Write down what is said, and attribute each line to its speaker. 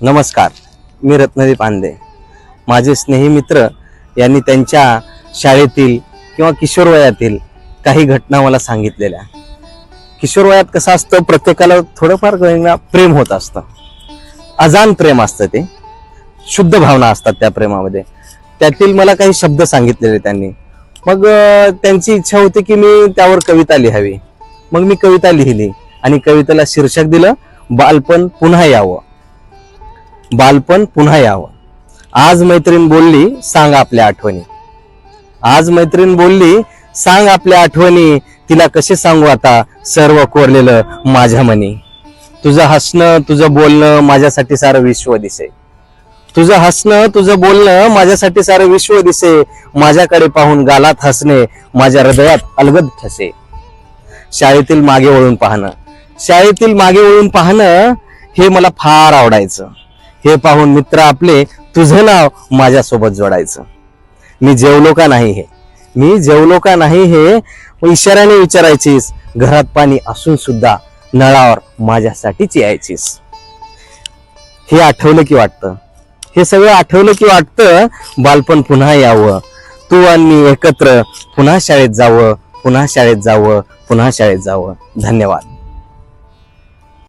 Speaker 1: नमस्कार मी रत्नदीप पांडे माझे स्नेही मित्र यांनी त्यांच्या शाळेतील किंवा किशोरवयातील काही घटना मला सांगितलेल्या. किशोरवयात कसं असतं प्रत्येकाला थोडंफार प्रेम होत असतं. अजान प्रेम असतं ते. शुद्ध भावना असतात त्या प्रेमामध्ये. त्यातील मला काही शब्द सांगितलेले त्यांनी. मग त्यांची इच्छा होती की मी त्यावर कविता लिहावी. मग मी कविता लिहिली आणि कवितेला शीर्षक दिलं बालपण पुन्हा यावं. बालपण पुन्हा यावं. आज मैत्रीण बोलली सांग आपल्या आठवणी. आज मैत्रीण बोलली सांग आपल्या आठवणी. तिला कसे सांगू आता? सर्व कोरलेलं माझ्या मनी. तुझं हसणं तुझं बोलणं माझ्यासाठी सारं विश्व दिसे. तुझं हसणं तुझं बोलणं माझ्यासाठी सारं विश्व दिसे. माझ्याकडे पाहून गालात हसणे माझ्या हृदयात अलगद ठसे. शाळेतील मागे वळून पाहणं. शाळेतील मागे वळून पाहणं हे मला फार आवडायचं. हे पाहून मित्र आपले तुझं नाव माझ्यासोबत जोडायचं. मी जेवलो का नाही हे? मी जेवलो का नाही हे? इशाऱ्याने विचारायचीस. घरात पाणी असून सुद्धा नळावर माझ्यासाठीच यायचीस. हे आठवलं की वाटतं. हे सगळं आठवलं की वाटतं. बालपण पुन्हा यावं. तू आणि मी एकत्र पुन्हा शाळेत जावं पुन्हा शाळेत जावं पुन्हा शाळेत जावं. धन्यवाद.